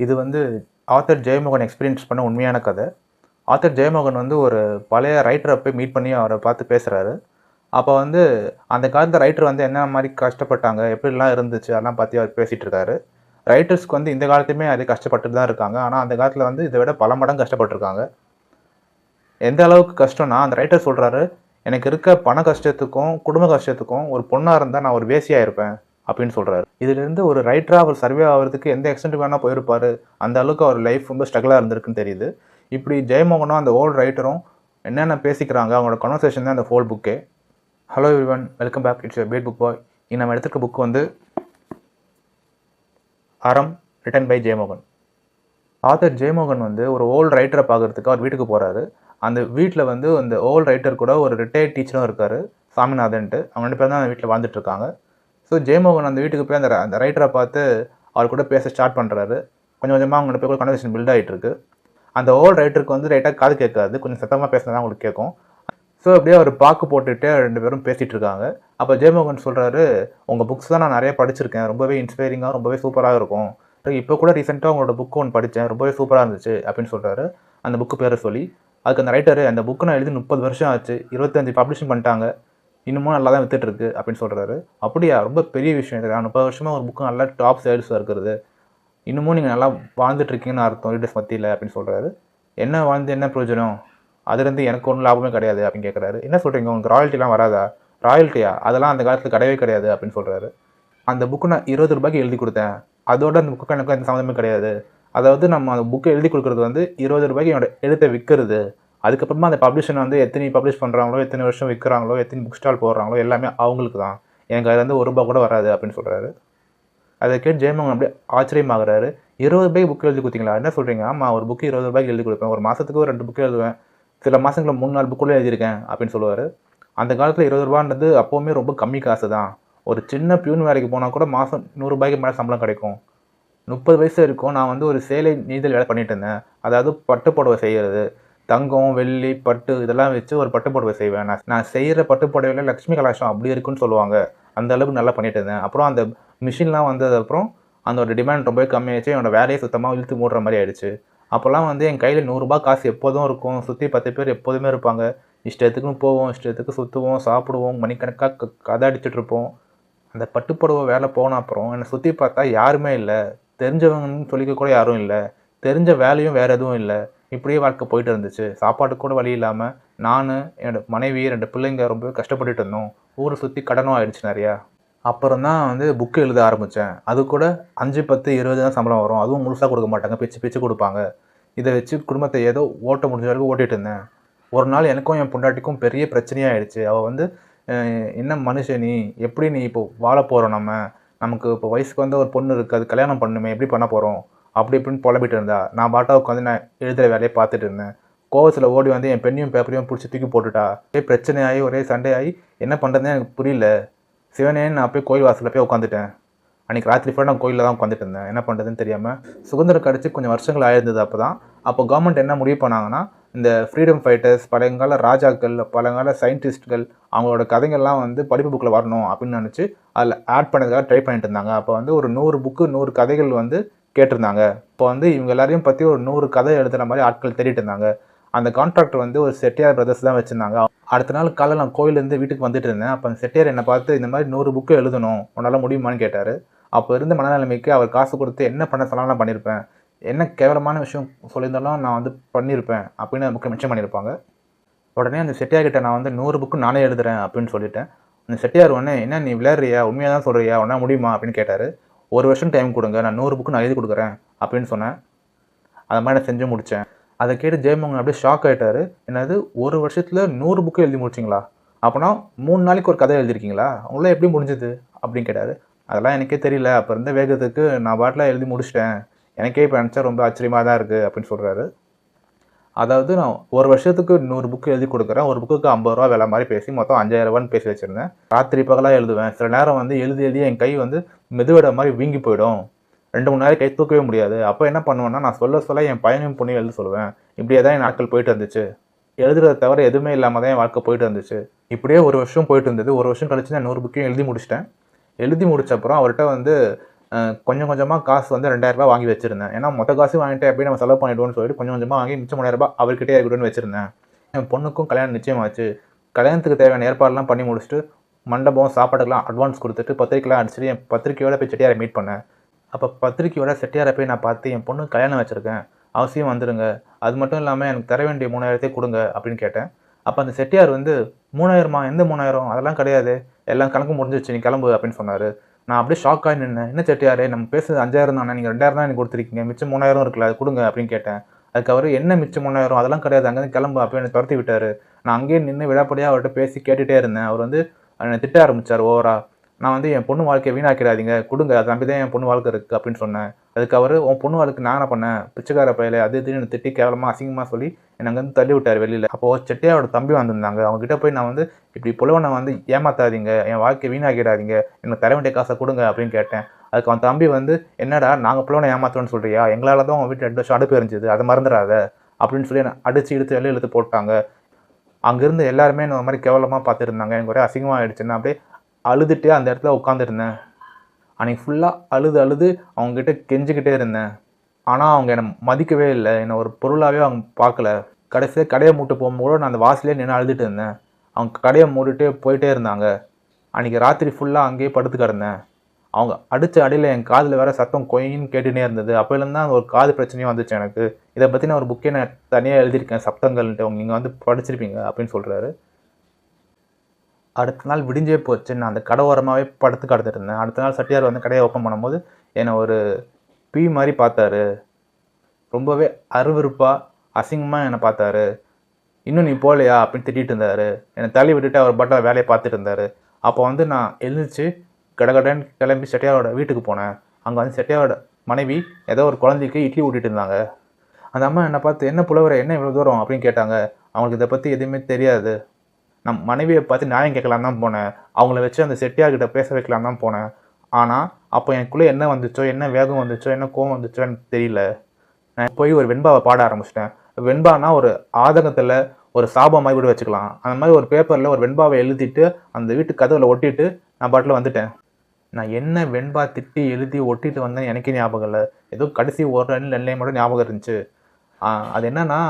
இது வந்து author Jeyamohan experience பண்ண உண்மையான கதை. ஆத்தர் ஜெயமோகன் வந்து ஒரு பழைய ரைட்டரை போய் மீட் பண்ணி அவரை பார்த்து பேசுகிறாரு அப்போ வந்து அந்த காலத்தில் ரைட்டர் வந்து என்ன மாதிரி கஷ்டப்பட்டாங்க எப்படிலாம் இருந்துச்சு அதெல்லாம் பற்றி அவர் பேசிகிட்டு இருக்காரு. ரைட்டர்ஸ்க்கு வந்து இந்த காலத்துலையுமே அதே கஷ்டப்பட்டு தான் இருக்காங்க. ஆனால் அந்த காலத்தில் வந்து இதை விட பல மடங்கு கஷ்டப்பட்டிருக்காங்க. எந்த அளவுக்கு கஷ்டம்னா அந்த ரைட்டர் சொல்கிறாரு எனக்கு இருக்க பண கஷ்டத்துக்கும் குடும்ப கஷ்டத்துக்கும் ஒரு பொண்ணாக இருந்தால் நான் ஒரு வேசியாக இருப்பேன். அப்படின்னு சொல்கிறாரு இதுலேருந்து ஒரு ரைட்டராக அவர் சர்வே ஆகிறதுக்கு எந்த எக்ஸ்டென்ட் வேணால் போயிருப்பார்? அந்த அளவுக்கு அவர் லைஃப் ரொம்ப ஸ்ட்ரகிளாக இருந்திருக்குன்னு தெரியுது. இப்படி ஜெயமோகனும் அந்த ஓல்டு ரைட்டரும் என்னென்ன பேசிக்கிறாங்க? அவங்களோட கன்வர்சேஷன் தான் அந்த ஃபோல் புக்கே hello everyone welcome back it's bad book boy இங்கே நம்ம எடுத்துக்க புக் வந்து Aram written by Jeyamohan. Author Jeyamohan வந்து ஒரு ஓல்டு ரைட்டரை பார்க்கறதுக்கு அவர் வீட்டுக்கு போகிறாரு அந்த வீட்டில் வந்து அந்த ஓல்டு ரைட்டர் கூட ஒரு ரிட்டையர்ட் டீச்சரும் இருக்கார் சாமிநாதன்ட்டு. அவங்க ரெண்டு பேர் தான் அந்த வீட்டில் வாழ்ந்துட்டுருக்காங்க ஸோ ஜெயமோகன் அந்த வீட்டுக்கு போய் அந்த அந்த ரைட்டரை பார்த்து அவர் கூட பேச ஸ்டார்ட் பண்ணுறாரு கொஞ்சம் கொஞ்சமாக அவங்கள்ட்ட போய் கூட கன்வர்சேஷன் பில்ட் ஆகிட்டுருக்கு அந்த ஓல்டு ரைட்டருக்கு வந்து ரைட்டாக காது கேட்காது. கொஞ்சம் சத்தமாக பேசினா தான் கேட்கும். ஸோ அப்படியே அவர் பாக்கு போட்டுட்டு ரெண்டு பேரும் பேசிகிட்டு இருக்காங்க. அப்போ ஜெயமோகன் சொல்கிறாரு உங்கள் புக்ஸ் தான் நான் நிறைய படிச்சிருக்கேன். ரொம்பவே இன்ஸ்பைரிங்காக ரொம்பவே சூப்பராக இருக்கும். இப்போ கூட ரீசெண்டாக உங்களோட புக் ஒன்று படித்தேன் ரொம்பவே சூப்பராக இருந்துச்சு அப்படின்னு சொல்கிறாரு அந்த புக்கு பேரை சொல்லி அதுக்கு அந்த ரைட்டரு அந்த புக்கு நான் எழுதி முப்பது வருஷம் ஆச்சு. இருபத்தஞ்சி பப்ளிஷிங் பண்ணிட்டாங்க. இன்னமும் நல்லா தான் வித்துட்டு இருக்கு அப்படின்னு சொல்கிறாரு அப்படியா? ரொம்ப பெரிய விஷயம் இது. முப்பது வருஷமாக ஒரு புக்கு நல்லா டாப் சேல்ஸாக இருக்கிறது. இன்னமும் நீங்கள் நல்லா வாழ்ந்துட்டுருக்கீங்கன்னு அர்த்தம் ரீடர்ஸ் மத்தியில் அப்படின்னு சொல்கிறாரு என்ன வாழ்ந்து என்ன பிரயோஜனம்? அதுலேருந்து எனக்கு ஒன்றும் லாபமே கிடையாது அப்படின்னு கேட்குறாரு என்ன சொல்கிறீங்க உங்களுக்கு ராயல்ட்டிலாம் வராதா? ராயல்ட்டியா அதெல்லாம் அந்த காலத்தில் கிடையவே கிடையாது அப்படின்னு சொல்கிறாரு அந்த புக்கு நான் இருபது ரூபாய்க்கு எழுதி கொடுத்தேன். அதோட அந்த புக்கு எனக்கு எந்த சம்மந்தமே கிடையாது. அதாவது நம்ம அந்த புக்கை எழுதி கொடுக்குறது வந்து இருபது ரூபாய்க்கு என்னோட எழுத்தை விற்கிறது அதுக்கப்புறமா அந்த பப்ளிஷன் வந்து எத்தனை பப்ளிஷ் பண்ணுறாங்களோ எத்தனை வருஷம் விற்கிறாங்களோ எத்தனை புக் ஸ்டால் போடுறாங்களோ எல்லாமே அவங்களுக்கு தான். எனக்கு அதுலேருந்து ஒரு ரூபா கூட வராது அப்படின்னு சொல்கிறாரு அதை கேட்டு ஜெயமோகன் அப்படியே ஆச்சரியமாகறாரு. இருபது ரூபாய்க்கு புக் எழுதி கொடுத்தீங்களா? என்ன சொல்கிறீங்க ஆமாம் ஒரு புக்கு இருபது ரூபாய்க்கு எழுதி கொடுப்பேன். ஒரு மாதத்துக்கு ஒரு ரெண்டு புக்கு எழுதுவேன். சில மாதங்களில் மூணு நாலு புக்குள்ளே எழுதியிருக்கேன் அப்படின்னு சொல்லுவார். அந்த காலத்தில் இருபது ரூபான்றது அப்போவுமே ரொம்ப கம்மி காசு தான். ஒரு சின்ன பியூன் வேலைக்கு போனால் கூட மாதம் நூறுரூபாய்க்கு மேலே சம்பளம் கிடைக்கும். முப்பது வயசு இருக்கும் நான் வந்து ஒரு சேலை நீதல் வேலை பண்ணிட்டு இருந்தேன். அதாவது பட்டு புடவை செய்கிறது தங்கம் வெள்ளி பட்டு இதெல்லாம் வச்சு ஒரு பட்டு புடவை செய்வேன். நான் நான் செய்கிற பட்டு புடவையில் லக்ஷ்மி கலாஷம் அப்படி இருக்குன்னு சொல்லுவாங்க. அந்த அளவுக்கு நல்லா பண்ணிட்டு இருந்தேன். அப்புறம் அந்த மிஷின்லாம் வந்ததுக்கப்புறம் அதோட டிமாண்ட் ரொம்பவே கம்மியாயிடுச்சு. என்னோட வேலையை சுத்தமாக இழுத்து மூடுற மாதிரி ஆயிடுச்சு. அப்போல்லாம் வந்து என் கையில் நூறுரூபா காசு எப்போதும் இருக்கும். சுற்றி பத்து பேர் எப்போதுமே இருப்பாங்க. இஷ்டத்துக்கும் போவோம் இஷ்டத்துக்கு சுற்றுவோம் சாப்பிடுவோம் மணிக்கணக்காக க கதை அடிச்சுட்டு இருப்போம். அந்த பட்டுப்புடவை வேலை போன அப்புறம் என்னை சுற்றி பார்த்தா யாருமே இல்லை. தெரிஞ்சவங்கன்னு சொல்லிக்க கூட யாரும் இல்லை. தெரிஞ்ச வேலையும் வேறு எதுவும் இல்லை. இப்படியே வாழ்க்கை போயிட்டு இருந்துச்சு. சாப்பாடு கூட வழி இல்லாமல் நான் என்னோட மனைவி ரெண்டு பிள்ளைங்க ரொம்ப கஷ்டப்பட்டுட்டு இருந்தோம். ஊரை சுற்றி கடனும் ஆயிடுச்சு நிறையா. அப்புறம் தான் வந்து புக்கு எழுத ஆரம்பித்தேன் அது கூட அஞ்சு பத்து இருபது தான் சம்பளம் வரும். அதுவும் முழுசாக கொடுக்க மாட்டாங்க. பிச்சு பிச்சு கொடுப்பாங்க. இதை வச்சு குடும்பத்தை ஏதோ ஓட்ட முடிஞ்ச வரைக்கும் ஓட்டிகிட்டு இருந்தேன். ஒரு நாள் எனக்கும் என் பொண்டாட்டிக்கும் பெரிய பிரச்சனையாயிடுச்சு. அவள் வந்து என்ன மனுஷன் நீ? எப்படி நீ இப்போ வாழ போகிறோம் நம்ம? நமக்கு இப்போ வயசுக்கு வந்து ஒரு பொண்ணு இருக்குது அது கல்யாணம் பண்ணுமே எப்படி பண்ண போகிறோம் அப்படி இப்படின்னு புலம்பிட்டு இருந்தா நான் பாட்டா உட்காந்து நான் எழுதுகிற வேலையை பார்த்துட்டு இருந்தேன். கோவத்தில் ஓடி வந்து என் பெண்ணையும் பேப்பரையும் பிடிச்சி தூக்கி போட்டுட்டா ஒரே பிரச்சனையாகி ஒரே சண்டையாகி என்ன பண்ணுறதுன்னு எனக்கு புரியல. சிவனேன்னு நான் போய் கோயில் வாசலில் போய் உட்காந்துட்டேன் அன்றைக்கி ராத்திரி ஃபுல்லாக நான் கோயிலில் தான் உட்காந்துட்டு இருந்தேன். என்ன பண்ணுறதுன்னு தெரியாமல் சுதந்திரம் கிடச்சி கொஞ்சம் வருஷங்கள் ஆயிருந்தது அப்போ தான் அப்போ கவர்மெண்ட் என்ன முடிவு பண்ணாங்கன்னா இந்த ஃப்ரீடம் ஃபைட்டர்ஸ் பழங்கால ராஜாக்கள் பழங்கால சயின்டிஸ்ட்கள் அவங்களோட கதைகள்லாம் வந்து படிப்பு புக்கில் வரணும் அப்படின்னு நினச்சி அதில் ஆட் பண்ணதுக்காக ட்ரை பண்ணிட்டு இருந்தாங்க. அப்போ வந்து ஒரு நூறு புக்கு நூறு கதைகள் வந்து கேட்டிருந்தாங்க. இப்போ வந்து இவங்க எல்லாரையும் பற்றி ஒரு நூறு கதை எழுதுகிற மாதிரி ஆட்கள் தேடிட்டு இருந்தாங்க. அந்த கான்ட்ராக்டர் வந்து ஒரு செட்டியார் பிரதர்ஸ் தான் வச்சுருந்தாங்க. அடுத்த நாள் காலையில் நான் கோயிலேருந்து வீட்டுக்கு வந்துட்டு இருந்தேன். அப்போ அந்த செட்டியார் என்னை பார்த்து இந்த மாதிரி நூறு புக்கு எழுதணும். உன்னால் முடியுமான்னு கேட்டார். அப்போ இருந்த மனநிலைமைக்கு அவர் காசு கொடுத்து என்ன பண்ண சொல்லலாம் நான் பண்ணியிருப்பேன் என்ன கேவலமான விஷயம் சொல்லியிருந்தாலும் நான் வந்து பண்ணியிருப்பேன் அப்படின்னு புக்கை மென்ஷன் பண்ணியிருப்பாங்க உடனே அந்த செட்டியார்கிட்ட நான் வந்து நூறு புக்கு நானே எழுதுறேன். அப்படின்னு சொல்லிட்டேன். அந்த செட்டியார் உடனே என்ன நீ விளையாடுறியா? உண்மையாக தான் சொல்கிறியா உன்னால் முடியுமா? அப்படின்னு கேட்டார். ஒரு வருஷம் டைம் கொடுங்க நான் நூறு புக்கு நான் எழுதி கொடுக்குறேன் அப்படின்னு சொன்னேன். அது மாதிரி நான் செஞ்சு முடித்தேன் அதை கேட்டு ஜெயமோகன் அப்படியே ஷாக் ஆகிட்டாரு என்னது ஒரு வருஷத்தில் நூறு புக்கு எழுதி முடிச்சிங்களா? அப்போனா மூணு நாளைக்கு ஒரு கதை எழுதிருக்கீங்களா? உங்களால் எப்படி முடிஞ்சது? அப்படின்னு கேட்டார். அதெல்லாம் எனக்கே தெரியல. அப்போ இருந்த வேகத்துக்கு நான் பாட்டில் எழுதி முடிச்சிட்டேன். எனக்கே இப்போ நினச்சா ரொம்ப ஆச்சரியமாக தான் இருக்குது அப்படின்னு சொல்கிறாரு அதாவது நான் ஒரு வருஷத்துக்கு நூறு புக்கு எழுதி கொடுக்குறேன். ஒரு புக்குக்கு ஐம்பது ரூபா விலை மாதிரி பேசி மொத்தம் அஞ்சாயிரம் ரூபான்னு பேசி வச்சுருந்தேன். ராத்திரி பகலாக எழுதுவேன். சில நேரம் வந்து எழுதி எழுதி என் கை வந்து மெதுவிட மாதிரி வீங்கி போயிடும். ரெண்டு மூணு நேரம் கை தூக்கவே முடியாது. அப்போ என்ன பண்ணுவேன்னா நான் சொல்ல சொல்ல என் பையனையும் பொண்ணையும் எழுத சொல்லுவேன். இப்படியே தான் என் நாட்கள் போயிட்டு இருந்துச்சு. எழுதுறத தவிர எதுவுமே இல்லாமல் தான் என் வாழ்க்கை போயிட்டு இருந்துச்சு. இப்படியே ஒரு வருஷம் போயிட்டு இருந்தது. ஒரு வருஷம் கழிச்சு நான் நூறு புக்கையும் எழுதி முடிச்சிட்டேன். எழுதி முடிச்ச அப்புறம் அவர்கிட்ட வந்து கொஞ்சம் கொஞ்சமாக காசு வந்து ரெண்டாயிரரூபா வாங்கி வச்சிருந்தேன். ஏன்னா மொத்த காசு வாங்கிட்டு அப்படியே நம்ம செலவு பண்ணிவிடுவோம்னு சொல்லிட்டு கொஞ்சம் கொஞ்சமாக வாங்கி மிச்சம் மூணாயிரம் அவர்கிட்டே இருக்கட்டும்னு வச்சுருந்தேன். என் பொண்ணுக்கும் கல்யாணம் நிச்சயமாச்சு. கல்யாணத்துக்கு தேவையான ஏற்பாடுலாம் பண்ணி முடிச்சுட்டு மண்டபம் சாப்பாடுக்கெல்லாம் அட்வான்ஸ் கொடுத்துட்டு பத்திரிக்கைலாம் அடிச்சுட்டு என் பத்திரிக்கையோட போய் செட்டியாரை மீட் பண்ணேன். அப்போ பத்திரிக்கையோட செட்டியாரை போய் நான் பார்த்து என் பொண்ணு கல்யாணம் வச்சுருக்கேன். அவசியம் வந்துடுங்க அது மட்டும் இல்லாமல் எனக்கு தர வேண்டிய மூணாயிரத்தையும் கொடுங்க அப்படின்னு கேட்டேன். அப்போ அந்த செட்டியார் வந்து மூணாயிரமா எந்த மூணாயிரம்? அதெல்லாம் கிடையாது. எல்லாம் கணக்கு முடிஞ்சிச்சு நீ கிளம்பு அப்படின்னு சொன்னார். நான் அப்படியே ஷாக் ஆகி நின்னேன். என்ன செட்டியாரே நம்ம பேசுறது அஞ்சாயிரம் தானே நீங்கள் ரெண்டாயிரம் தான் எனக்கு கொடுத்துருக்கீங்க. மிச்சம் மூணாயிரம் இருக்குல்ல அது கொடுங்க அப்படின்னு கேட்டேன். அதுக்கு அவர் என்ன மிச்சம் மூணாயிரம்? அதெல்லாம் கிடையாது. அங்கேருந்து கிளம்பு அப்போ என்னை துரத்தி விட்டார். நான் அங்கேயே நின்று விடாப்படியாக அவர்கிட்ட பேசி கேட்டுகிட்டே இருந்தேன். அவர் வந்து என்னை திட்ட ஆரம்பிச்சார் ஓவரா. நான் வந்து என் பொண்ணு வாழ்க்கையை வீணாக்கிடாதீங்க. கொடுங்க அதை நம்பி தான் என் பொண்ணு வாழ்க்கை இருக்குது அப்படின்னு சொன்னேன். அதுக்கு அவர் உன் பொண்ணு வாழ்க்கை நான் பண்ணேன்? பிச்சைக்கார பையில அது இதுன்னு திட்டி கேவலமாக அசிங்கமாக சொல்லி என்னை அங்கேருந்து தள்ளி விட்டார் வெளியில். அப்போது செட்டியாரோட தம்பி வந்திருந்தாங்க. அவங்ககிட்ட போய் நான் வந்து இப்படி புலவனை வந்து ஏமாத்தாதீங்க. என் வாழ்க்கையை வீணாக்கிடாதீங்க. எனக்கு தர வேண்டிய காசை கொடுங்க அப்படின்னு கேட்டேன். அதுக்கு அவன் தம்பி வந்து என்னடா நாங்கள் புலவனை ஏமாத்தோன்னு சொல்கிறியா எங்களால் தான் உங்கள் வீட்டில் ரெண்டு வருஷம் அடுப்பு எரிஞ்சுது. அதை மறந்துடாத அப்படின்னு சொல்லி என்னை அடித்து இழுத்து வெளியே இழுத்து போட்டாங்க. அங்கேருந்து எல்லாருமே இந்த மாதிரி கேவலமாக பார்த்துருந்தாங்க எனக்கு ஒரே அசிங்கமாக ஆயிடுச்சுன்னா அப்படியே அழுதுட்டு அந்த இடத்துல உட்காந்துருந்தேன் அன்றைக்கி ஃபுல்லாக அழுது அழுது அவங்கக்கிட்ட கெஞ்சிக்கிட்டே இருந்தேன். ஆனால் அவங்க என்னை மதிக்கவே இல்லை. என்னை ஒரு பொருளாகவே அவங்க பார்க்கல. கடைசியாக கடையை மூட்டு போகும்போது நான் அந்த வாசலே நின்று அழுதுட்டு இருந்தேன். அவங்க கடையை மூடிட்டே போயிட்டே இருந்தாங்க. அன்றைக்கி ராத்திரி ஃபுல்லாக அங்கேயே படுத்து கிடந்தேன். அவங்க அடித்த அடியில் என் காதில் வேற சத்தம் கொயின்னு கேட்டுனே இருந்தது. அப்போலேருந்து தான் ஒரு காது பிரச்சனையும் வந்துச்சு எனக்கு. இதை பற்றி நான் ஒரு புக்கே நான் தனியாக எழுதியிருக்கேன். சப்தங்கள்ன்ட்டு. நீங்கள் வந்து படிச்சிருப்பீங்க அப்படின்னு சொல்கிறாரு அடுத்த நாள் விடிஞ்சே போச்சு. நான் அந்த கடை ஓரமாகவே படுத்து கடத்திட்டு இருந்தேன் அடுத்த நாள் சட்டியார் வந்து கடையை ஓப்பன் பண்ணும்போது என்னை ஒரு பீ மாதிரி பார்த்தாரு. ரொம்பவே அருவருப்பாக அசிங்கமாக என்னை பார்த்தாரு. இன்னும் நீ போகலையா? அப்படின்னு திட்டிகிட்டு இருந்தார். என்னை தள்ளி விட்டுட்டு அவர் பட்டா வேலையை பார்த்துட்டு இருந்தார். அப்போ வந்து நான் எழுந்திரிச்சு கடகடன்னு கிளம்பி செட்டியாரோட வீட்டுக்கு போனேன். அங்கே வந்து செட்டியாரோட மனைவி ஏதோ ஒரு குழந்தைக்கு இட்லி ஊட்டிகிட்டு இருந்தாங்க. அந்த அம்மா என்னை பார்த்து என்ன புலவர என்ன இவ்வளோ தூரம்? அப்படின்னு கேட்டாங்க. அவங்களுக்கு இதை பற்றி எதுவுமே தெரியாது. நம் மனைவியை பார்த்து நியாயம் கேட்கலாம் தான் போனேன். அவங்கள வச்சு அந்த செட்டியார்கிட்ட பேச வைக்கலாம் தான் போனேன். ஆனால் அப்போ எனக்குள்ளே என்ன வந்துச்சோ என்ன வேகம் வந்துச்சோ என்ன கோவம் வந்துச்சோ எனக்கு தெரியல. நான் போய் ஒரு வெண்பாவை பாட ஆரம்பிச்சிட்டேன். வெண்பானா ஒரு ஆதங்கத்தில் ஒரு சாபம் மாதிரி கூட வச்சுக்கலாம். அந்த மாதிரி ஒரு பேப்பரில் ஒரு வெண்பாவை எழுதிட்டு அந்த வீட்டு கதவில் ஒட்டிட்டு நான் பாட்டில் வந்துட்டேன். நான் என்ன வெண்பா திட்டி எழுதி ஒட்டிட்டு வந்தேன் எனக்கே ஞாபகம் இல்லை. ஏதோ கடைசி ஒரு ரெண்டு ரெண்டுலேயும் மட்டும் ஞாபகம் இருந்துச்சு. அது என்னன்னா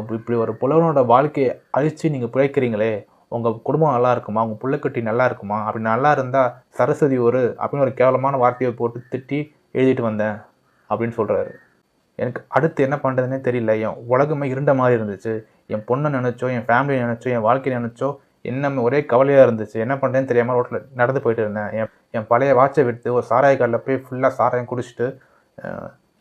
இப்படி ஒரு புலவனோட வாழ்க்கையை அழித்து நீங்கள் பிழைக்கிறீங்களே உங்கள் குடும்பம் நல்லா இருக்குமா? உங்கள் பிள்ளைக்குட்டி நல்லா இருக்குமா? அப்படி நல்லா இருந்தால் சரஸ்வதி ஒரு அப்படின்னு ஒரு கேவலமான வார்த்தையை போட்டு திட்டி எழுதிட்டு வந்தேன் அப்படின்னு சொல்கிறாரு எனக்கு அடுத்து என்ன பண்ணுறதுனே தெரியல. என் உலகமே இருண்ட மாதிரி இருந்துச்சு. என் பொண்ணை நினச்சோ என் ஃபேமிலியை நினச்சோ என் வாழ்க்கையை நினச்சோ என்ன ஒரே கவலையாக இருந்துச்சு. என்ன பண்ணுறேன்னு தெரியாமல் ரோட்டில் நடந்து போயிட்டு இருந்தேன். என் என் பழைய வாட்சை விட்டு ஒரு சாராய கடையில் போய் ஃபுல்லாக சாராயம் குடிச்சிட்டு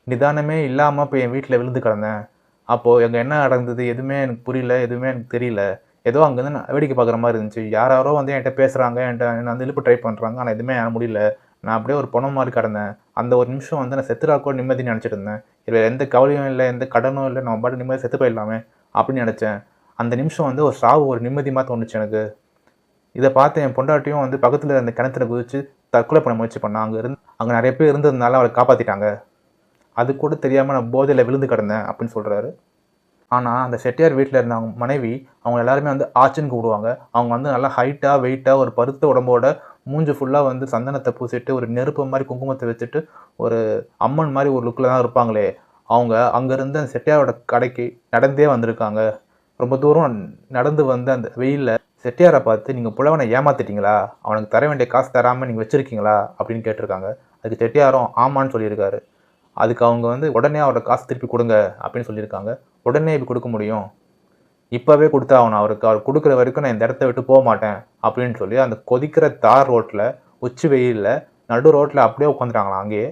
நிதானமே இல்லாமல் போய் என் வீட்டில் விழுந்து கிடந்தேன். அப்போது எங்கள் என்ன நடந்தது? எதுவுமே எனக்கு புரியல எதுவுமே எனக்கு தெரியல. ஏதோ அங்கேருந்து நான் வேடிக்கை பார்க்குற மாதிரி இருந்துச்சு. யாராரோ வந்து என்கிட்ட பேசுகிறாங்க என்கிட்ட என்ன வந்து இழுப்பு ட்ரை பண்ணுறாங்க ஆனால் எதுவுமே என்னால் முடியல. நான் அப்படியே ஒரு பணம் மாதிரி கிடந்தேன். அந்த ஒரு நிமிஷம் வந்து நான் செத்துறா கூட நிம்மதி நினச்சிட்டு இருந்தேன். இதில் எந்த கவலையும் இல்லை எந்த கடனும் இல்லை. நம்ம பாட்டு நிம்மதி செத்து போயிடலாமே அப்படின்னு நினச்சேன். அந்த நிமிஷம் வந்து ஒரு சாவு ஒரு நிம்மதி மாதிரி தோணுச்சு எனக்கு. இதை பார்த்து என் பொண்டாட்டியும் வந்து பக்கத்தில் இருந்த கிணத்துல குதிச்சு தற்கொலை பண்ண முயற்சி பண்ணான் அங்கே இருந்து அங்கே நிறைய பேர் இருந்ததுனால அவளை காப்பாற்றிட்டாங்க அது கூட தெரியாமல் நான் போதையில் விழுந்து கிடந்தேன் அப்படின்னு சொல்கிறாரு ஆனால் அந்த செட்டியார் வீட்டில் இருந்த அவங்க மனைவி அவங்க எல்லாருமே வந்து ஆச்சுன்னு கூப்பிடுவாங்க. அவங்க வந்து நல்லா ஹைட்டாக வெயிட்டாக ஒரு பருத்த உடம்போட மூஞ்சி ஃபுல்லாக வந்து சந்தனத்தை பூசிட்டு ஒரு நெருப்பு மாதிரி குங்குமத்தை வச்சுட்டு ஒரு அம்மன் மாதிரி ஒரு லுக்கில் தான் இருப்பாங்களே. அவங்க அங்கேருந்து அந்த செட்டியாரோட கடைக்கு நடந்தே வந்திருக்காங்க. ரொம்ப தூரம் நடந்து வந்து அந்த வெயிலில் செட்டியாரை பார்த்து நீங்கள் புலவனை ஏமாத்திட்டீங்களா? அவனுக்கு தர வேண்டிய காசு தராமல் நீங்கள் வச்சுருக்கீங்களா? அப்படின்னு கேட்டிருக்காங்க. அதுக்கு செட்டியாரும் ஆமான்னு சொல்லியிருக்காரு. அதுக்கு அவங்க வந்து உடனே அவரோட காசு திருப்பி கொடுங்க அப்படின்னு சொல்லியிருக்காங்க. உடனே இப்போ கொடுக்க முடியும்? இப்போவே கொடுத்தா அவனை அவருக்கு அவர் கொடுக்குற வரைக்கும் நான் இந்த இடத்த விட்டு போக மாட்டேன் அப்படின்னு சொல்லி அந்த கொதிக்கிற தார் ரோட்டில் உச்சி வெயிலில் நடு ரோட்டில் அப்படியே உட்காந்துட்டாங்களாம் அங்கேயே.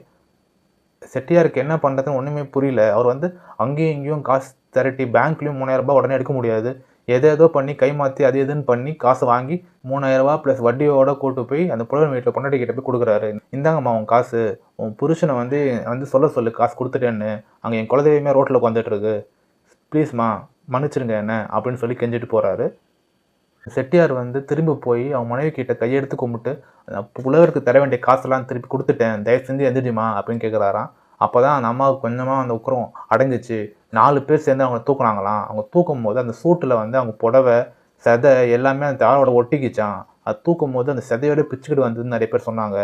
செட்டியாருக்கு என்ன பண்ணுறதுன்னு ஒன்றுமே புரியல. அவர் வந்து அங்கேயும் இங்கேயும் காசு திரட்டி பேங்க்லேயும் மூணாயிரம் ரூபாய் உடனே எடுக்க முடியாது. எதை பண்ணி கை மாற்றி அது இதுன்னு பண்ணி காசு வாங்கி மூணாயிரரூபா ப்ளஸ் வட்டியோட கூட்டு போய் அந்த புலவன் வீட்டில் பொண்டாட்டி கிட்ட போய் கொடுக்குறாரு. இந்தாங்கம்மா உன் காசு. உன் புருஷனை வந்து வந்து சொல்ல சொல்லு காசு கொடுத்துட்டேன்னு. அங்கே என் குலதெய்வமே ரோட்டில் உட்காந்துட்ருக்கு ப்ளீஸ்மா மன்னிச்சிருங்க என்ன அப்படின்னு சொல்லி கெஞ்சிட்டு போகிறாரு செட்டியார் வந்து திரும்பி போய் அவன் மனைவி கிட்ட கையெடுத்து கும்பிட்டு புலவருக்கு தர வேண்டிய காசெல்லாம் திருப்பி கொடுத்துட்டேன். தயவு செஞ்சு எந்திரிமா அப்படின்னு கேட்குறாராம் அப்போ தான் அந்த அம்மாவுக்கு கொஞ்சமாக அந்த உக்கரம் அடைஞ்சிச்சு நாலு பேர் சேர்ந்து அவங்கள தூக்குனாங்களாம். அவங்க தூக்கும் போது அந்த சூட்டில் வந்து அவங்க புடவை செதை எல்லாமே அந்த தாரோட ஒட்டிக்கிச்சான் அது தூக்கும் போது அந்த செதையோட பிச்சுக்கிட்டு வந்ததுன்னு நிறைய பேர் சொன்னாங்க.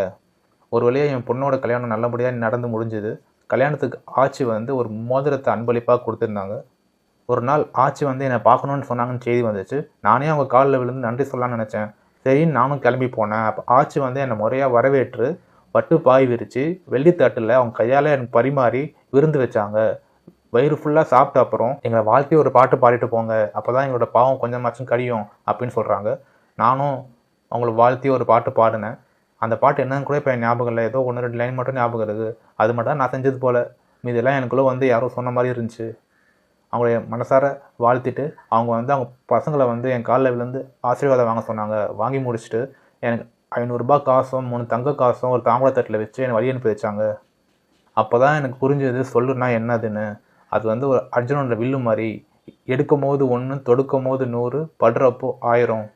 ஒரு வழியாக என் பொண்ணோட கல்யாணம் நல்லபடியாக நடந்து முடிஞ்சுது. கல்யாணத்துக்கு ஆட்சி வந்து ஒரு மோதிரத்தை அன்பளிப்பாக கொடுத்துருந்தாங்க. ஒரு நாள் ஆச்சி வந்து என்னை பார்க்கணுன்னு சொன்னாங்கன்னு செய்தி வந்துச்சு. நானே அவங்க காலில் விழுந்து நன்றி சொல்லலாம்னு நினச்சேன். சரின்னு நானும் கிளம்பி போனேன். அப்போ ஆச்சி வந்து என்னை முறையாக வரவேற்று பட்டு பாய் விரித்து வெள்ளித்தட்டில் அவங்க கையால் எனக்கு பரிமாறி விருந்து வச்சாங்க. வயிறு ஃபுல்லாக சாப்பிட்ட அப்புறம் எங்களை வாழ்த்தி ஒரு பாட்டு பாடிட்டு போங்க. அப்போ தான் எங்களோட பாவம் கொஞ்சமாச்சும் கழியும் அப்படின்னு சொல்கிறாங்க நானும் அவங்கள வாழ்த்தி ஒரு பாட்டு பாடினேன். அந்த பாட்டு என்னன்னு கூட இப்போ ஞாபகம் இல்லை. ஏதோ ஒன்று ரெண்டு லைன் மட்டும் ஞாபகம் இருக்குது. அது மட்டும் தான் நான் செஞ்சது போல். மீதெல்லாம் எனக்குள்ளே வந்து யாரோ சொன்ன மாதிரி இருந்துச்சு. அவங்கள மனசார வாழ்த்திட்டு அவங்க வந்து அவங்க பசங்களை வந்து என் காலில் விழுந்து ஆசீர்வாதம் வாங்க சொன்னாங்க. வாங்கி முடிச்சுட்டு எனக்கு ஐநூறுரூபா காசும் மூணு தங்க காசும் ஒரு தாம்பூலத்தட்டில் வச்சு என்னை வழி அனுப்பி வச்சாங்க. அப்போ தான் எனக்கு புரிஞ்சது சொல்லுன்னா என்னதுன்னு. அது வந்து ஒரு அர்ஜுனோட வில்லு மாதிரி. எடுக்கும் போது ஒன்று தொடுக்கும் போது நூறு படுறப்போ ஆயிரம்.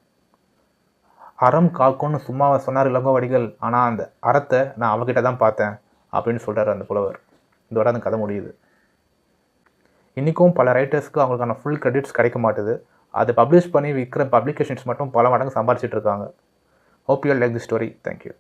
அறம் காக்கும்னு சும்மாவை சொன்னார் இளங்கோவடிகள் ஆனால் அந்த அறத்தை நான் அவகிட்ட தான் பார்த்தேன் அப்படின்னு சொல்கிறார் அந்த புலவர். இதோட அந்த கதை முடியுது. இன்றைக்கும் பல ரைட்டர்ஸ்க்கு அவங்களுக்கான ஃபுல் கிரெடிட்ஸ் கிடைக்க மாட்டுது. அதை பப்ளிஷ் பண்ணி விற்கிற பப்ளிகேஷன்ஸ் மட்டும் பல மடங்கு Hope you all like the story. Thank you.